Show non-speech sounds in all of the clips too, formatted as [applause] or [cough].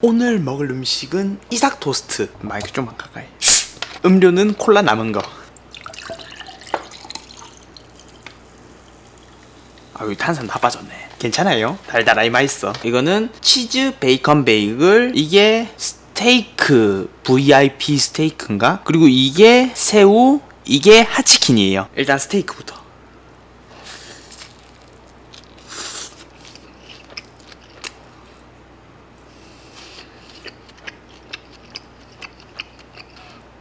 오늘 먹을 음식은 이삭 토스트. 마이크 좀만 가까이. 음료는 콜라 남은 거. 아 여기 탄산 다 빠졌네. 괜찮아요. 달달하게 맛있어. 이거는 치즈 베이컨 베이글. 이게 스테이크 VIP 스테이크인가? 그리고 이게 새우. 이게 하치킨이에요. 일단 스테이크부터.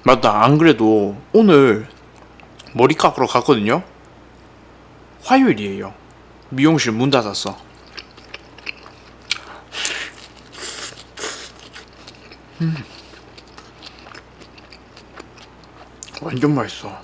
맞다. 안 그래도 오늘 머리 깎으러 갔거든요. 화요일이에요. 미용실 문 닫았어. 음. 완전 맛있어.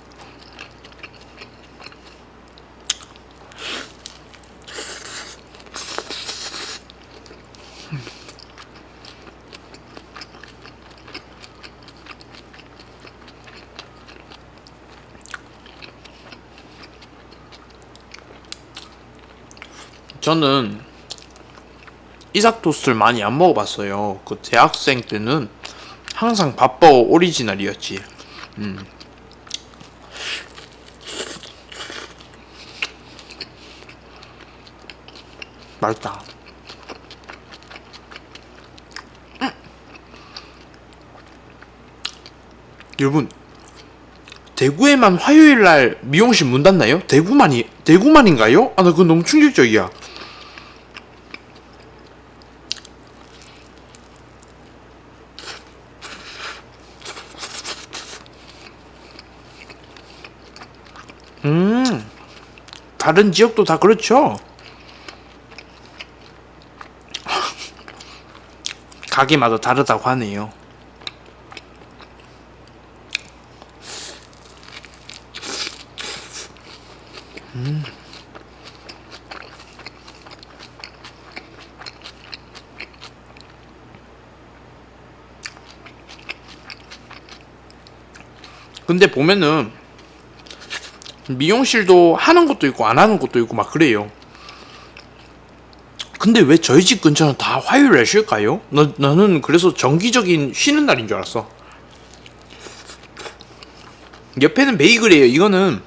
저는 이삭 토스트를 많이 안 먹어봤어요. 그 대학생 때는 항상 밥버거 오리지널이었지. 음. 맛있다. 음. 여러분 대구에만 화요일 날 미용실 문 닫나요? 대구만이 대구만인가요? 아 나 그거 너무 충격적이야. 다른 지역도 다 그렇죠. 가게마다 다르다고 하네요. 근데 보면은 미용실도 하는 것도 있고 안 하는 것도 있고 막 그래요. 근데 왜 저희 집 근처는 다 화요일에 쉴까요? 나, 나는 그래서 정기적인 쉬는 날인 줄 알았어. 옆에는 베이글이에요. 이거는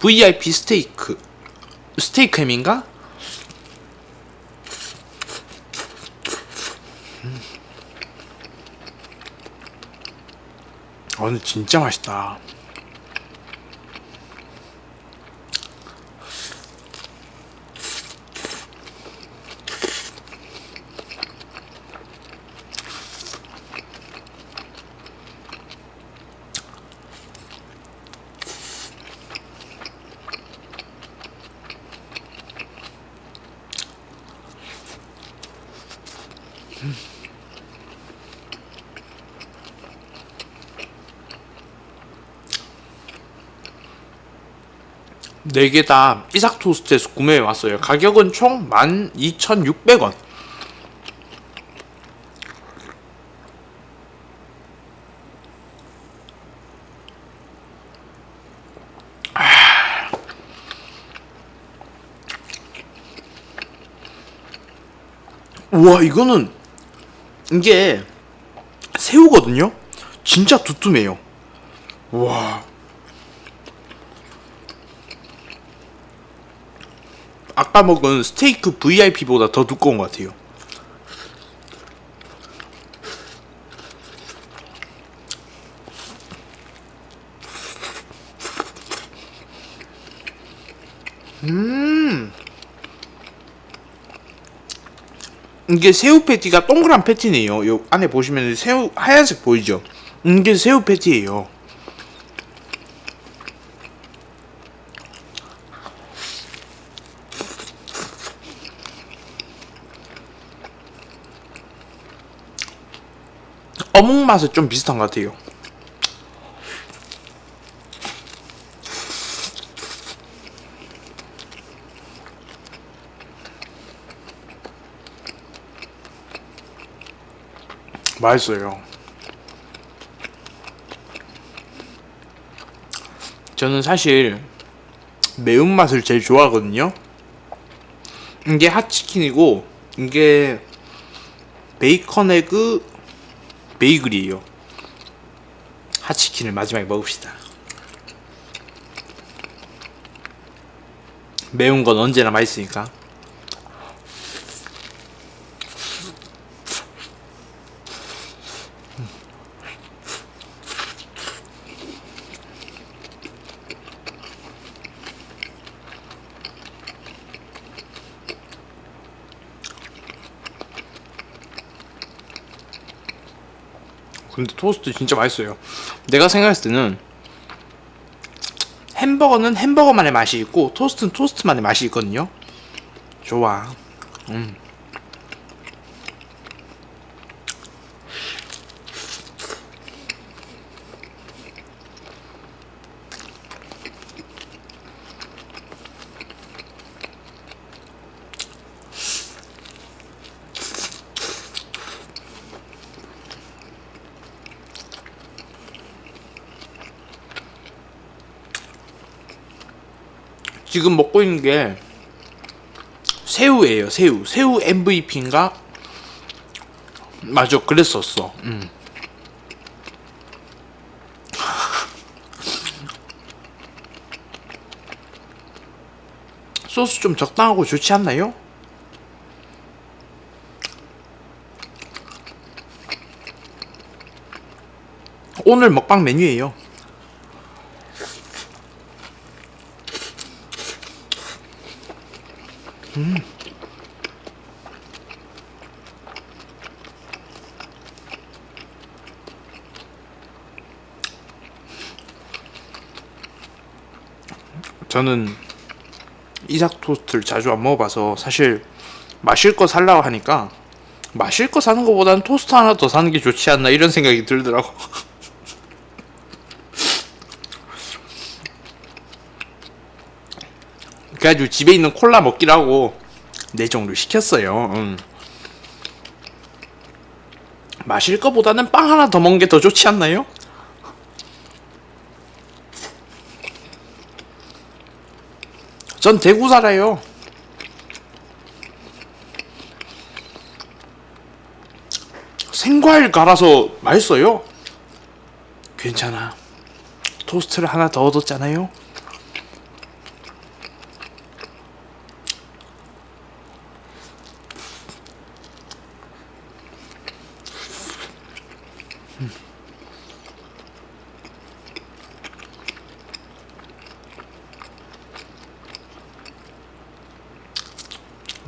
VIP 스테이크. 스테이크 햄인가? 음. 아, 근데 진짜 맛있다. 네개다 이삭 토스트에서 구매해 왔어요. 가격은 총 12,600원. 우와 이거는 이게 새우거든요. 진짜 두툼해요. 와 아까 먹은 스테이크 VIP보다 더 두꺼운 것 같아요. 음. 이게 새우 패티가 동그란 패티네요. 요 안에 보시면 새우 하얀색 보이죠? 이게 새우 패티예요. 어묵 맛은 좀 비슷한 것 같아요. 맛있어요. 저는 사실 매운맛을 제일 좋아하거든요. 이게 핫치킨이고 이게 베이컨 에그 베이글이에요. 핫치킨을 마지막에 먹읍시다. 매운 건 언제나 맛있으니까. 근데 토스트 진짜 맛있어요. 내가 생각했을 때는 햄버거는 햄버거만의 맛이 있고 토스트는 토스트만의 맛이 있거든요. 좋아. 음. 지금 먹고 있는 게 새우예요. 새우. 새우 MVP인가? 맞아. 그랬었어. 음. [laughs] 소스 좀 적당하고 좋지 않나요? 오늘 먹방 메뉴예요. 저는 이삭 토스트를 자주 안 먹어봐서 사실 마실 거 살라고 하니까 마실 거 사는 것보다는 토스트 하나 더 사는 게 좋지 않나 이런 생각이 들더라고. 그래가지고 집에 있는 콜라 먹기라고 네 종류 시켰어요. 음. 마실 거보다는 빵 하나 더 먹는 게 더 좋지 않나요? 전 대구 살아요. 생과일 갈아서 맛있어요. 괜찮아. 토스트를 하나 더 얻었잖아요.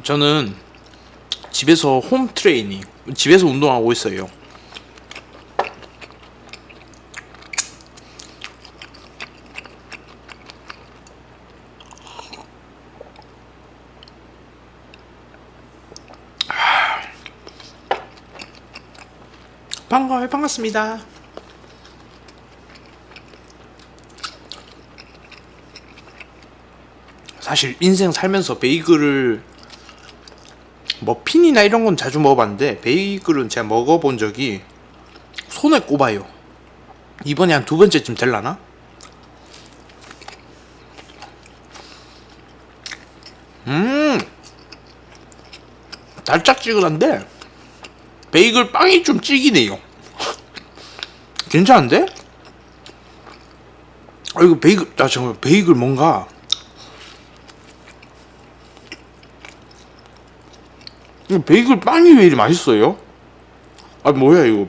저는 집에서 홈 트레이닝, 집에서 운동하고 있어요. 반가워요, 반갑습니다. 사실 인생 살면서 베이글을 머핀이나 이런 건 자주 먹어봤는데 베이글은 제가 먹어본 적이 손에 꼽아요. 이번에 한 두 번째쯤 될라나? 음, 달짝지근한데 베이글 빵이 좀 질기네요. [laughs] 괜찮은데? 아 이거 베이글, 나 정말 베이글 뭔가 이거 베이글 빵이 왜 이리 맛있어요? 아 뭐야 이거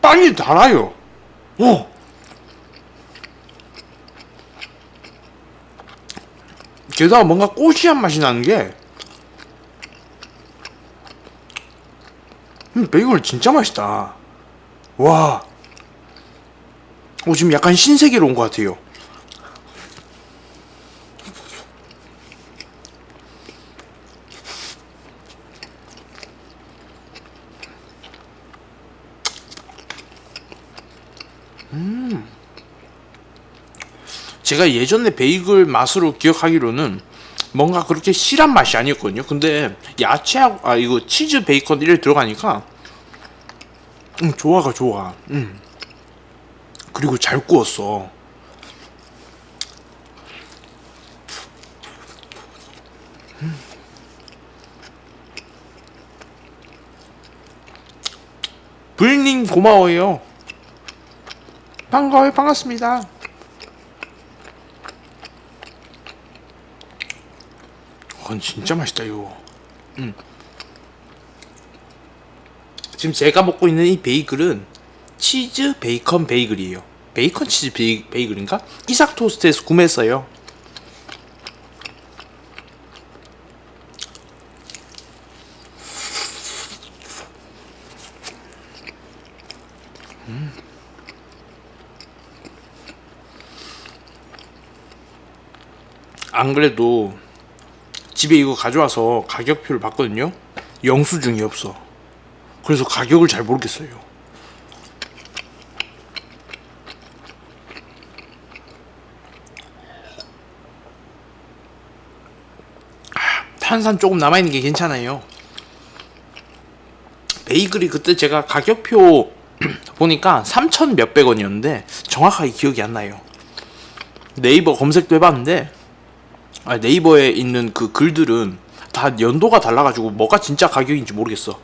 빵이 달아요. 어. 게다가 뭔가 꼬시한 맛이 나는 게 음, 베이글 진짜 맛있다. 와. 어, 지금 약간 신세계로 온 것 같아요. 제가 예전에 베이글 맛으로 기억하기로는 뭔가 그렇게 실한 맛이 아니었거든요. 근데 야채하고 아 이거 치즈 베이컨 이렇게 들어가니까 음 좋아가 좋아. 음 그리고 잘 구웠어. 불님 고마워요. 반가워요. 반갑습니다. 건 진짜 맛있다 이거. 음. 지금 제가 먹고 있는 이 베이글은 치즈 베이컨 베이글이에요. 베이컨 치즈 베이, 베이글인가? 이삭 토스트에서 구매했어요. 안 그래도 집에 이거 가져와서 가격표를 봤거든요. 영수증이 없어. 그래서 가격을 잘 모르겠어요. 아, 탄산 조금 남아있는 게 괜찮아요. 베이글이 그때 제가 가격표 [clears throat] 보니까 3천 몇백 원이었는데 정확하게 기억이 안 나요. 네이버 검색도 해봤는데 아, 네이버에 있는 그 글들은 다 연도가 달라가지고 뭐가 진짜 가격인지 모르겠어.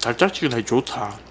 달짝지근하게 좋다.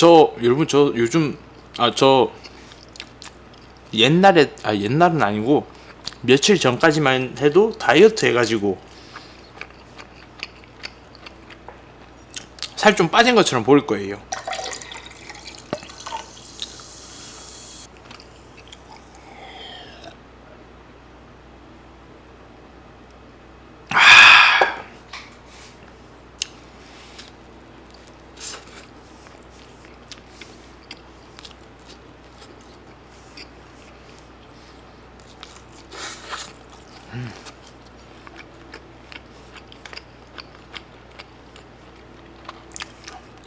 저 여러분 저 요즘 아 저 옛날에 아 옛날은 아니고 며칠 전까지만 해도 다이어트 해가지고 살 좀 빠진 것처럼 보일 거예요.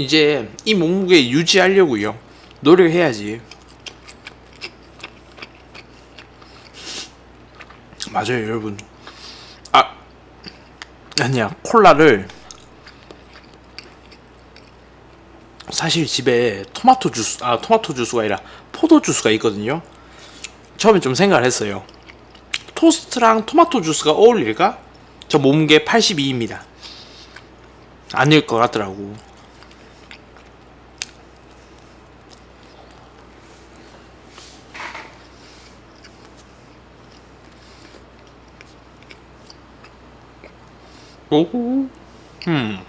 이제 이 몸무게 유지하려고요. 노력해야지. 맞아요, 여러분. 아, 아니야, 콜라를 사실 집에 토마토 주스, 아, 토마토 주스가 아니라 포도 주스가 있거든요. 처음에 좀 생각을 했어요. 토스트랑 토마토 주스가 어울릴까? 저 몸무게 82입니다. 아닐 것 같더라고. 오호. 음.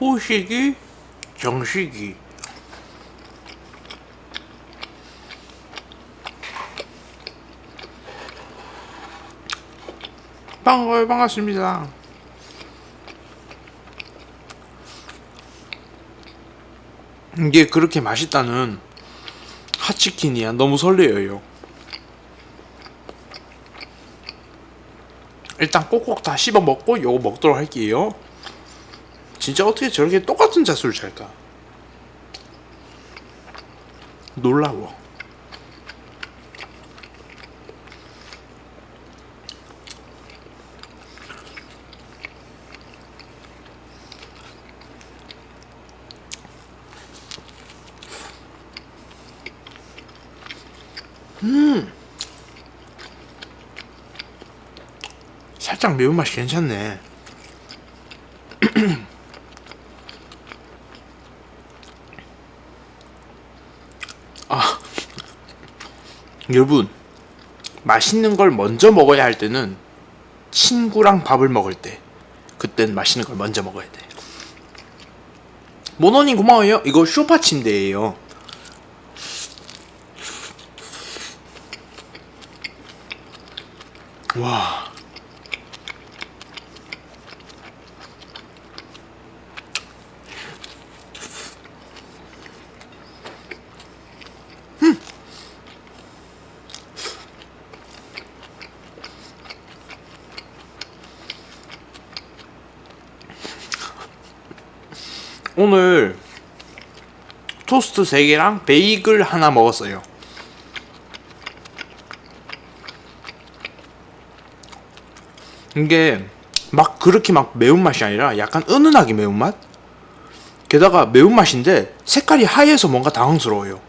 호식이 정식이 반가워요 반갑습니다. 이게 그렇게 맛있다는 핫치킨이야. 너무 설레어요. 일단 꼭꼭 다 씹어 먹고 요거 먹도록 할게요. 진짜 어떻게 저렇게 똑같은 자수를 잘까? 놀라워 살짝 매운맛이 괜찮네. [clears throat] 아, 여러분, 맛있는 걸 먼저 먹어야 할 때는 친구랑 밥을 먹을 때, 그땐 맛있는 걸 먼저 먹어야 돼. 모노님 고마워요. 이거 쇼파 침대예요. 와. 오늘 토스트 3개랑 베이글 하나 먹었어요. 이게 막 그렇게 막 매운맛이 아니라 약간 은은하게 매운맛? 게다가 매운맛인데 색깔이 하얘서 뭔가 당황스러워요.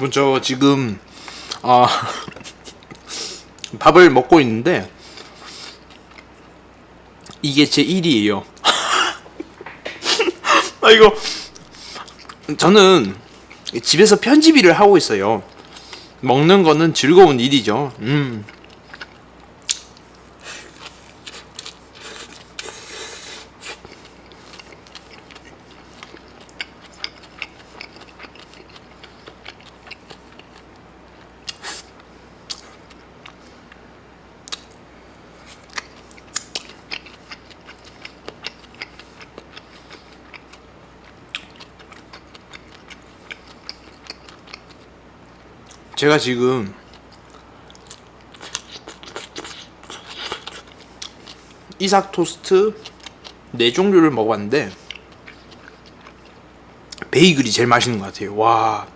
여러분 저 지금 아 [laughs] 밥을 먹고 있는데 이게 제 일이에요. [laughs] 아 이거 저는 집에서 편집 일을 하고 있어요. 먹는 거는 즐거운 일이죠. 음. 제가 지금 이삭 토스트 네 종류를 먹어봤는데 베이글이 제일 맛있는 것 같아요. 와.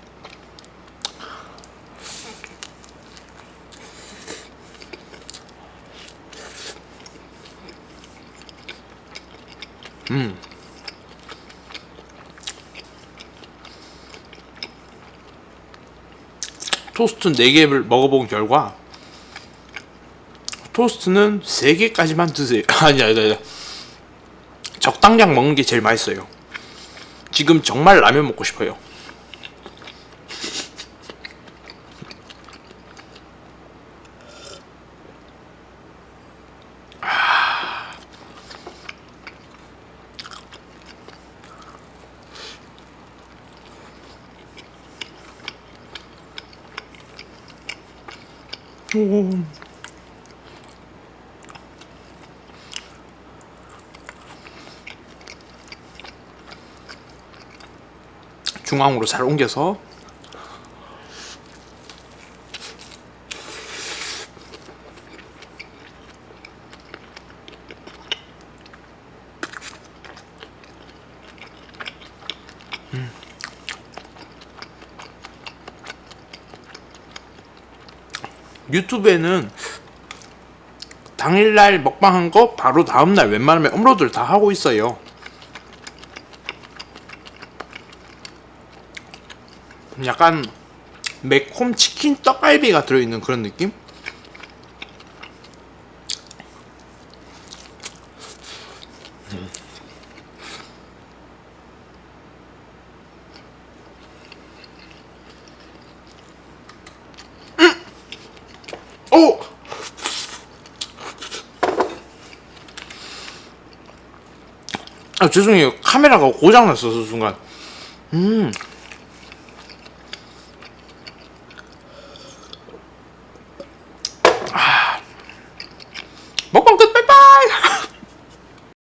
음. 토스트 4개를 먹어본 결과 토스트는 3개까지만 드세요. [laughs] 아니 아니 아니. 적당량 먹는 게 제일 맛있어요. 지금 정말 라면 먹고 싶어요. 오. 중앙으로 잘 옮겨서 음. 유튜브에는 당일날 먹방한 거 바로 다음날 웬만하면 업로드를 다 하고 있어요. 약간 매콤 치킨 떡갈비가 들어있는 그런 느낌? 오! 아 죄송해요. 카메라가 고장났어서 순간. 음